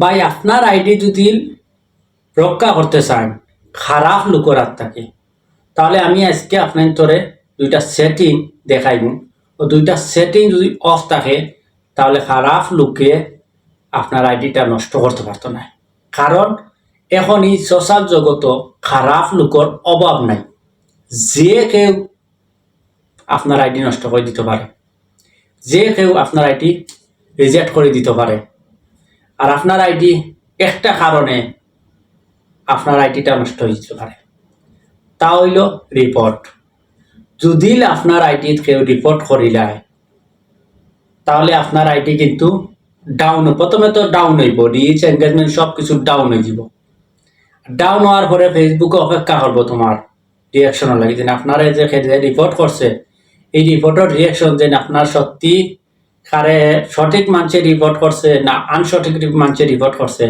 ভাই, আপনার আইডি যদি রক্ষা করতে চান, খারাপ লোকের থাকে, তাহলে আমি আজকে আপনার তোরে দুইটা সেটিং দেখাইব। ও দুইটা সেটিং যদি অফ থাকে, তাহলে খারাপ লোকে আপনার আইডিটা নষ্ট করতে পারতো না। কারণ এখন এই সোশ্যাল জগত খারাপ লোকের অভাব নাই। যে কেউ আপনার আইডি নষ্ট করে দিতে পারে, যে কেউ আপনার আইডি রিজেক্ট করে দিতে পারে। আর আপনার আইডি একটা কারণে আপনার আইডিটা নষ্ট যেতে পারে। তা হইল রিপোর্ট যদি আপনার আইডি কেউ রিপোর্ট করিলায় তাহলে আপনার আইডি কিন্তু ডাউন প্রথমে তো ডাউন হইব রিচ এঙ্গেজমেন্ট সব কিছু ডাউন হয়ে যাব। ডাউন হওয়ার পরে ফেসবুকে অপেক্ষা করব তোমার রিয়াকশনও লাগে। যেন আপনারা যে যে রিপোর্ট করছে, এই রিপোর্টের রিয়াকশন যেন আপনার সত্যি কারে সঠিক মানুষে রিপোর্ট করছে না আনসঠিক মানুষে রিপোর্ট করছে,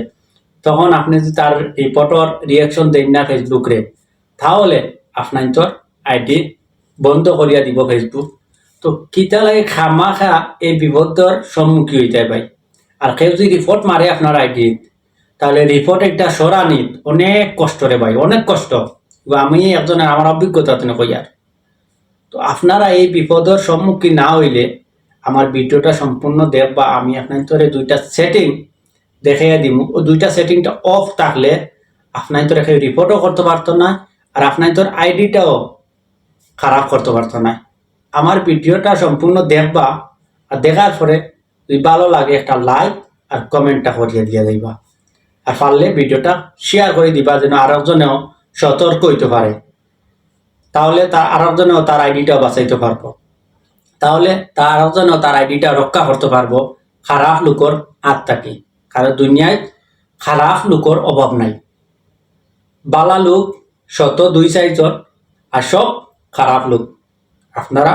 তখন আপনি যদি তার রিপোর্টর রিয়াকশন দেন না ফেসবুকে তাহলে আপনার তোর আইডি বন্ধ করিয়া দিব ফেসবুক তো কিতা লাগে খামা খা এই বিপদর সম্মুখীন হইতে ভাই? আর কেউ যদি রিপোর্ট মারে আপনার আইডি তাহলে রিপোর্ট একটা সরানিত অনেক কষ্ট রে ভাই, অনেক কষ্ট। আমি একজনের, আমার অভিজ্ঞতা তুমি কইয়ার। তো আপনারা এই বিপদের সম্মুখীন না হইলে আমার ভিডিওটা সম্পূর্ণ দেখবা আমি আপনার তোরে দুইটা সেটিং দেখাইয়া দিব ও দুইটা সেটিংটা অফ থাকলে আপনার তোর এখানে রিপোর্টও করতে পারতো না আর আপনার তোর আইডিটাও খারাপ করতে পারতো না। আমার ভিডিওটা সম্পূর্ণ দেখবা আর দেখার পরে যদি ভালো লাগে একটা লাইক আর কমেন্টটা করিয়ে দিয়ে দিবা। আর পারলে ভিডিওটা শেয়ার করে দিবা যেন আরেকজনেও সতর্ক হইতে পারে। তাহলে তার আরেকজনেও তার আইডিটাও বাঁচাইতে পারব। তাহলে তার আরেকজনেও তার আইডিটা রক্ষা করতে পারব। খারাপ লোকর হাত থাকি। কারণ দুনিয়ায় খারাপ লোকর অভাব নাই। বালা লোক, শত দুই চারজন আর সব খারাপ লোক। আপনারা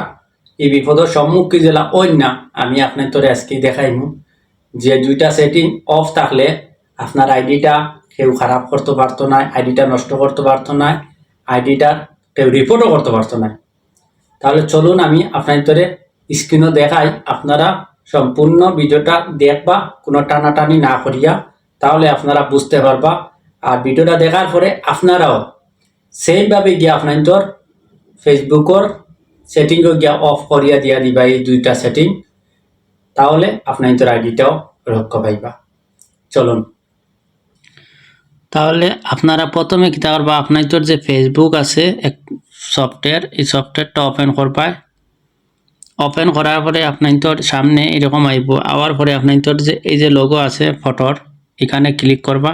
এই বিপদের সম্মুখীন জেলা ওই না আমি আপনার তোরে আজকে দেখাইমু। যে দুইটা সেটিং অফ থাকলে আপনার আইডিটা কেউ খারাপ করতে পারতো না, আইডিটা নষ্ট করতে পারতো না, আইডিটা কেউ রিপোর্টও করতে পারতো না। তাহলে চলুন আমি আপনার তোরে স্ক্রিনও দেখাই। আপনারা সম্পূর্ণ ভিডিওটা দেখবা, কোনো টানাটানি না করিয়া, তাহলে আপনারা বুঝতে পারবা। আর ভিডিওটা দেখার পরে আপনারাও সেইভাবে গিয়ে আপনার তোর ফেসবুকর সেটিংও গিয়া অফ করিয়া দিয়া দিবা, এই দুইটা সেটিং তাহলে আপনার তোর আইডিটাও রক্ষা পাইবা। চলুন। তাহলে আপনারা প্রথমে কি করবা আপনার তোর যে ফেসবুক আছে, এক সফটওয়্যার এই সফটওয়্যারটা ওপেন করবা ওপেন করার পরে আপনার সামনে এরকম আইব। আওয়ার পরে আপনার যে, এই যে লোগো আছে ফটোর এখানে ক্লিক করবা।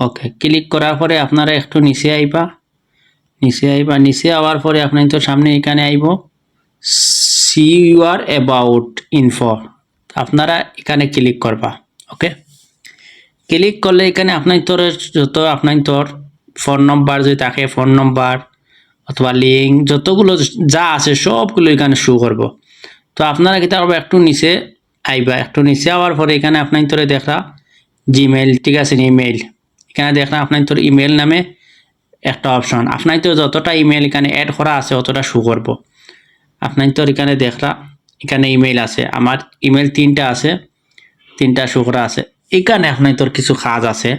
ওকে ক্লিক করার পরে আপনারা একটু নিচে আইবা। নিচে আইবা, নিচে আওয়ার পরে আপনার তোর সামনে এখানে আইব। সি ইউর অ্যাবাউট ইনফো আপনারা এখানে ক্লিক করবা। ওকে ক্লিক করলে এখানে আপনার যত আপনার তোর ফোন নম্বর যদি থাকে ফোন নম্বর অথবা লিঙ্ক যতগুলো যা আছে সবগুলো এখানে শো করব। তো আপনারা কি করব একটু নিচে আইবা, একটু নিচে আওয়ার পরে এখানে আপনার তোরে দেখা জিমেইল ঠিক আছে ইমেইল এখানে দেখলাম আপনার তোর ইমেল নামে একটা অপশন আপনার তো যতটা ইমেল এখানে অ্যাড করা আছে অতটা শো করব। আপনার তোর এখানে দেখলা এখানে ইমেল আছে। আমার ইমেল তিনটা আছে, তিনটা শো করা আছে। এখানে আপনার তোর কিছু কাজ আছে।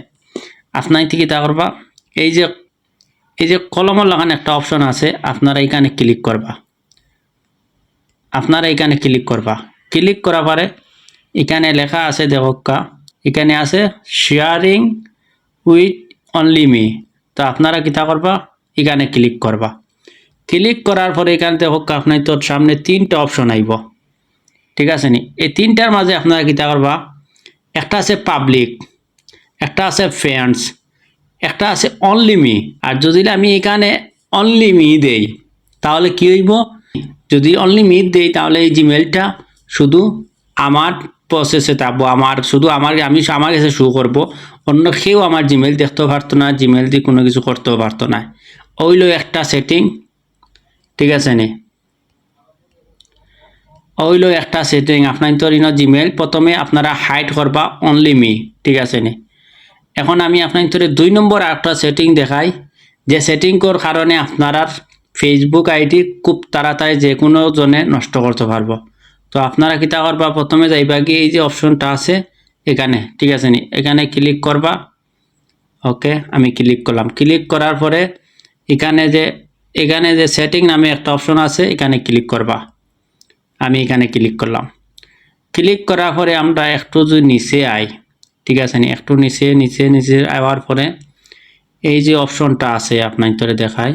আপনার থেকে তা করবা, এই যে এই যে কলমর লাগানো একটা অপশন আছে, আপনারা এখানে ক্লিক করবা। আপনারা এখানে ক্লিক করবা। ক্লিক করার পরে এখানে লেখা আছে দেখকা এখানে আছে শেয়ারিং উইথ অনলি মি তো আপনারা কিতা করবা? এখানে ক্লিক করবা। ক্লিক করার পরে এখানে দেখকা আপনার তোর সামনে তিনটা অপশন আইব। ঠিক আছে নি? এই তিনটার মাঝে আপনারা কিতা করবা? একটা আছে পাবলিক একটা আছে ফ্রেন্ডস একটা আছে অনলি মি আর যদি আমি এখানে অনলি মি দেই, তাহলে কি হইব? যদি অনলি মি দেই, তাহলে এই জিমেলটা শুধু আমার প্রসেসে থাকব, আমার শুধু আমার, আমি আমার কাছে শো করব, অন্য কেউ আমার জিমেল দেখতেও পারতো না জিমেল দিয়ে কোনো কিছু করতেও পারতো না। ওইলো একটা সেটিং ঠিক আছে নি? ওইলো একটা সেটিং আপনার তো জিমেল প্রথমে আপনারা হাইড করবা অনলি মি ঠিক আছে নি? এখন আমি আপনার তোরে দুই নম্বর একটা সেটিং দেখাই। যে সেটিং কর কারণে আপনার ফেসবুক আইডি খুব তাড়াতাড়ি যে কোনো জনে নষ্ট করতে পারব। তো আপনারা কিতা করবা? প্রথমে যাইবা কি এই যে অপশনটা আছে এখানে, ঠিক আছে নি? এখানে ক্লিক করবা। ওকে, আমি ক্লিক করলাম। ক্লিক করার পরে এখানে যে এখানে যে সেটিং নামে একটা অপশন আছে, এখানে ক্লিক করবা। আমি এখানে ক্লিক করলাম। ক্লিক করার পরে আমরা একটু যদি নিচে আই। ঠিক আছে, নি একটু নিচে নিচে নিচে আওয়ার পরে। এই যে অপশনটা আছে আপনার তোরে দেখায়।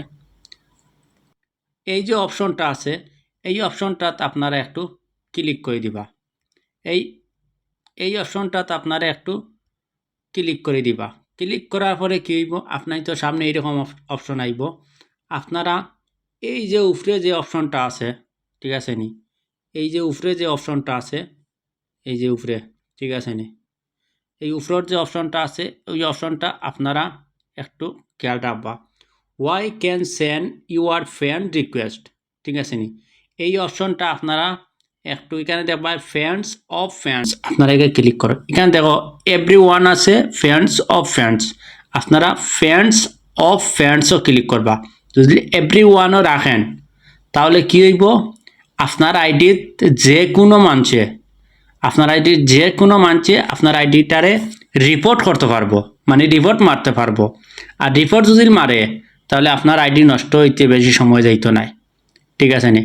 এই যে অপশনটা আছে, এই অপশনটাত আপনারা একটু ক্লিক করে দিবা। এই এই অপশনটাত আপনারা একটু ক্লিক করে দিবা। ক্লিক করার পরে কী হইব? আপনার তো সামনে এইরকম অপশন আইব। আপনারা এই যে উপরে যে অপশনটা আছে, ঠিক আছে নি? এই যে উপরে যে অপশনটা আছে, এই যে উপরে, ঠিক আছে নি? এই উপরের যে অপশনটা আছে, ওই অপশনটা আপনারা একটু খেয়াল রাখবা। Why can send your friend request ঠিক আছে নি? এই অপশনটা আপনারা একটু এখানে দেখবা ফ্রেন্ডস অফ ফ্রেন্ডস আপনারা এখানে ক্লিক করো। এখানে দেখো এভরি ওয়ান আছে ফ্রেন্ডস অফ ফ্রেন্ডস আপনারা ফ্রেন্ডস অফ ফ্রেন্ডসও ক্লিক করবা। যদি এভরি ওয়ানও রাখেন, তাহলে কি হইব? আপনার আইডিত যে কোনো মানুষে আপনার আইডি যে কোনো মানুষে আপনার আইডিটারে রিপোর্ট করতে পারব মানে রিপোর্ট মারতে পারব। আর রিপোর্ট যদি মারে, তাহলে আপনার আইডি নষ্ট হইতে বেশি সময় যাইতো নাই। ঠিক আছে নি?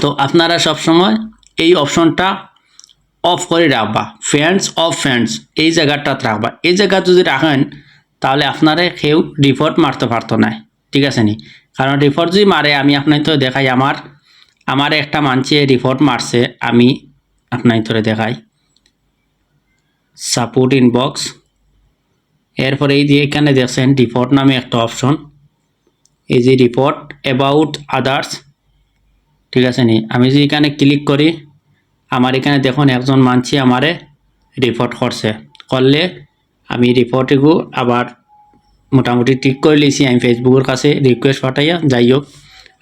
তো আপনারা সব সময় এই অপশনটা অফ করে রাখবা। ফ্রেন্ডস অফ ফ্রেন্ডস এই জায়গাটাত রাখবা। এই জায়গা যদি রাখেন, তাহলে আপনারা কেউ রিপোর্ট মারতে পারতো না ঠিক আছে নি? কারণ রিপোর্ট যদি মারে, আমি আপনার তো দেখাই, আমার আমার একটা মানছে রিপোর্ট মারছে, আমি আপনার তোরে দেখাই। সাপোর্ট ইনবক্স এরপরে এই যে এখানে দেখছেন রিপোর্ট নামে একটা অপশন এই যে রিপোর্ট অ্যাবাউট আদার্স ঠিক আছে নি? আমি যদি এখানে ক্লিক করি, আমার এখানে দেখুন একজন মানছি আমারে রিপোর্ট করছে। করলে আমি রিপোর্টগু আবার মোটামুটি ঠিক করে লিছি, আমি ফেসবুকের কাছে রিকোয়েস্ট পাঠাইয়া, যাই হোক।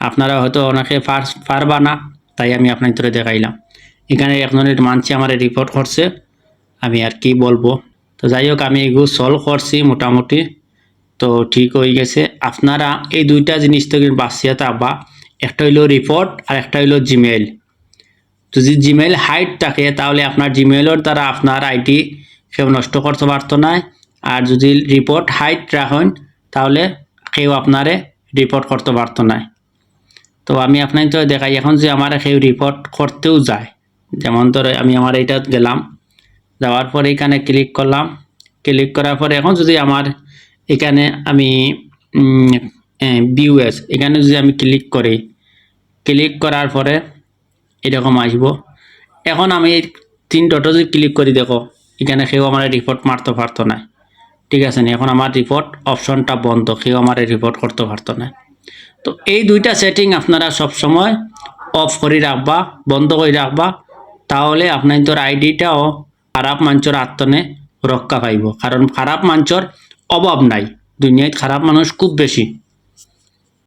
আপনারা হয়তো পার, পারবা না, তাই আমি আপনার ধরে দেখাইলাম। এখানে একজনের মানছি আমার রিপোর্ট করছে। আমি আর কি বলব? তো যাই হোক, আমি এগুলো সলভ করছি মোটামুটি। তো ঠিক হয়ে গেছে। আপনারা এই দুইটা জিনিস থেকে বাঁচিয়ে থাকবা। একটা হইল রিপোর্ট আর একটা হইল জিমেল যদি জিমেল হাইট থাকে, তাহলে আপনার জিমেলের দ্বারা আপনার আইডি কেউ নষ্ট করতে পারতো না। আর যদি রিপোর্ট হাইট রাখেন তাহলে কেউ আপনারে রিপোর্ট করতে পারতো না। তো আমি আপনাকে তো দেখাই এখন যে আমার কেউ রিপোর্ট করতেও যায়। যেমন ধরো আমি আমার এইটা গেলাম, যাওয়ার পরে এখানে ক্লিক করলাম ক্লিক করার পরে এখন যদি আমার এখানে আমি বিউএস এখানে যদি আমি ক্লিক করি ক্লিক করার পরে এরকম আসব। এখন আমি তিন ডটে যদি ক্লিক করি দেখো, এখানে কেউ আমার রিপোর্ট মারতে পারতো না। ঠিক আছে না? এখন আমার রিপোর্ট অপশনটা বন্ধ কেউ আমার রিপোর্ট করতে পারতো না। তো এই দুইটা সেটিং আপনারা সব সময় অফ করে রাখবা, বন্ধ করে রাখবা। তাহলে আপনার তোর আইডিটাও খারাপ মাঞ্চর আত্মনে রক্ষা পাইব। কারণ খারাপ মাঞ্চর অভাব নাই। দুনিয়ায় খারাপ মানুষ খুব বেশি।